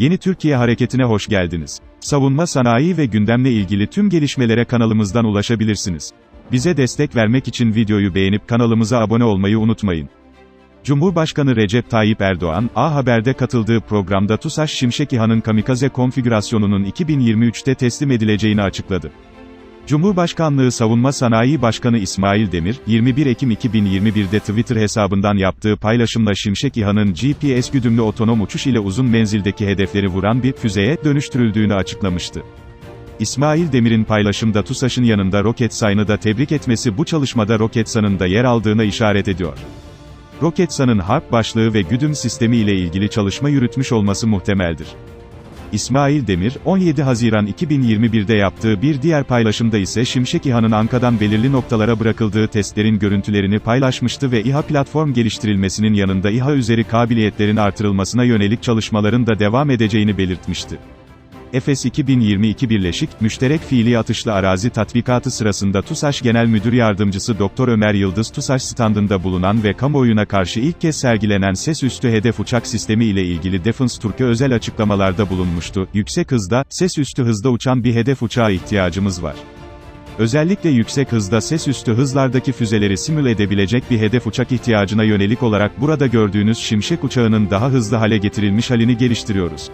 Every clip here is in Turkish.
Yeni Türkiye Hareketi'ne hoş geldiniz. Savunma sanayi ve gündemle ilgili tüm gelişmelere kanalımızdan ulaşabilirsiniz. Bize destek vermek için videoyu beğenip kanalımıza abone olmayı unutmayın. Cumhurbaşkanı Recep Tayyip Erdoğan, A Haber'de katıldığı programda TUSAŞ Şimşek İHA'nın kamikaze konfigürasyonunun 2023'te teslim edileceğini açıkladı. Cumhurbaşkanlığı Savunma Sanayi Başkanı İsmail Demir, 21 Ekim 2021'de Twitter hesabından yaptığı paylaşımla Şimşek İHA'nın GPS güdümlü otonom uçuş ile uzun menzildeki hedefleri vuran bir füzeye dönüştürüldüğünü açıklamıştı. İsmail Demir'in paylaşımda TUSAŞ'ın yanında Roketsan'ı da tebrik etmesi bu çalışmada Roketsan'ın da yer aldığına işaret ediyor. Roketsan'ın harp başlığı ve güdüm sistemi ile ilgili çalışma yürütmüş olması muhtemeldir. İsmail Demir, 17 Haziran 2021'de yaptığı bir diğer paylaşımda ise Şimşek İHA'nın Anka'dan belirli noktalara bırakıldığı testlerin görüntülerini paylaşmıştı ve İHA platform geliştirilmesinin yanında İHA üzeri kabiliyetlerin artırılmasına yönelik çalışmaların da devam edeceğini belirtmişti. Efes 2022 Birleşik, Müşterek Fiili Atışlı Arazi Tatbikatı sırasında TUSAŞ Genel Müdür Yardımcısı Dr. Ömer Yıldız TUSAŞ standında bulunan ve kamuoyuna karşı ilk kez sergilenen ses üstü hedef uçak sistemi ile ilgili Defense Türk'e özel açıklamalarda bulunmuştu. Yüksek hızda, ses üstü hızda uçan bir hedef uçağa ihtiyacımız var. Özellikle yüksek hızda ses üstü hızlardaki füzeleri simüle edebilecek bir hedef uçak ihtiyacına yönelik olarak burada gördüğünüz Şimşek uçağının daha hızlı hale getirilmiş halini geliştiriyoruz.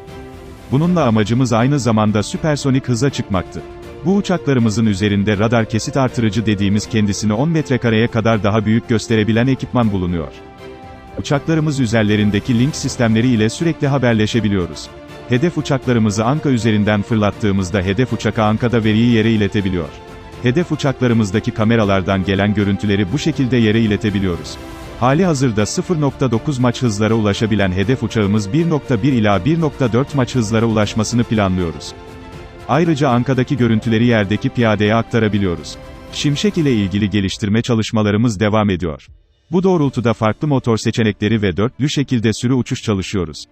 Bununla amacımız aynı zamanda süpersonik hıza çıkmaktı. Bu uçaklarımızın üzerinde radar kesit artırıcı dediğimiz kendisini 10 metrekareye kadar daha büyük gösterebilen ekipman bulunuyor. Uçaklarımız üzerlerindeki link sistemleri ile sürekli haberleşebiliyoruz. Hedef uçaklarımızı Anka üzerinden fırlattığımızda hedef uçaka Anka'da veriyi yere iletebiliyor. Hedef uçaklarımızdaki kameralardan gelen görüntüleri bu şekilde yere iletebiliyoruz. Hali hazırda 0.9 maç hızlara ulaşabilen hedef uçağımız 1.1 ila 1.4 maç hızlara ulaşmasını planlıyoruz. Ayrıca Anka'daki görüntüleri yerdeki piyadeye aktarabiliyoruz. Şimşek ile ilgili geliştirme çalışmalarımız devam ediyor. Bu doğrultuda farklı motor seçenekleri ve dörtlü şekilde sürü uçuş çalışıyoruz.